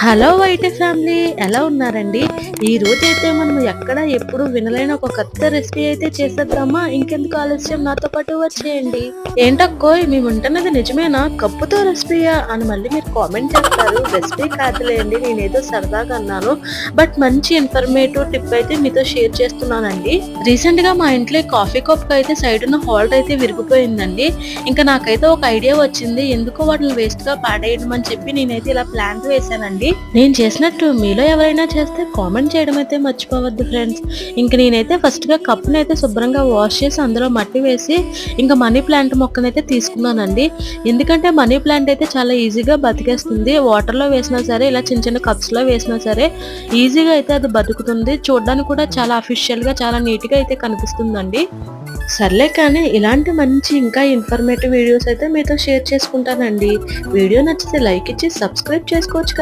Hello వైటే family ఎలా ఉన్నారండి? ఈ రోజు అయితే మనం ఎక్కడ ఎప్పుడు వినలేని ఒక కొత్త రెసిపీ అయితే చేసేద్దామా? ఇంకెందుకు ఆలస్యం? నాతో పాటు వచ్చేయండి. ఏంటక్కో మేము ఉంటున్నది నిజమేనా? కప్పుతో రెసిపీయా? అని మళ్ళీ మీరు కామెంట్ చేస్తారు. రెసిపీ కాదులేండి నేను ఏదో సరదాగా అన్నాను. బట్ మంచి ఇన్ఫర్మేటివ్ టిప్ అయితే మీతో షేర్ చేస్తున్నానండి. రీసెంట్గా మా ఇంట్లో కాఫీ కప్ అయితే సైడ్ ఉన్న హాల్ట్ అయితే విరిగిపోయిందండి. ఇంకా నాకైతే ఒక ఐడియా వచ్చింది. ఎందుకో వాటిని వేస్ట్గా పాడేయడం అని చెప్పి నేనైతే ఇలా ప్లాన్ వేసానండి. నేను చేసినట్టు మీలో ఎవరైనా చేస్తే కామెంట్ చేయడం అయితే మర్చిపోవద్దు ఫ్రెండ్స్ ఇంక నేనైతే ఫస్ట్గా కప్పుని అయితే శుభ్రంగా వాష్ చేసి అందులో మట్టి వేసి ఇంకా మనీ ప్లాంట్ మొక్కనైతే తీసుకున్నానండి. ఎందుకంటే మనీ ప్లాంట్ అయితే చాలా ఈజీగా బతికేస్తుంది. వాటర్లో వేసినా సరే ఇలా చిన్న చిన్న కప్స్లో వేసినా సరే ఈజీగా అయితే అది బతుకుతుంది. చూడడానికి కూడా చాలా అఫీషియల్గా చాలా నీట్గా అయితే కనిపిస్తుందండి. సర్లే కానీ ఇలాంటి మంచి ఇంకా ఇన్ఫర్మేటివ్ వీడియోస్ అయితే మీతో షేర్ చేసుకుంటానండి. వీడియో నచ్చితే లైక్ ఇచ్చి సబ్స్క్రైబ్ చేసుకోవచ్చు కదా.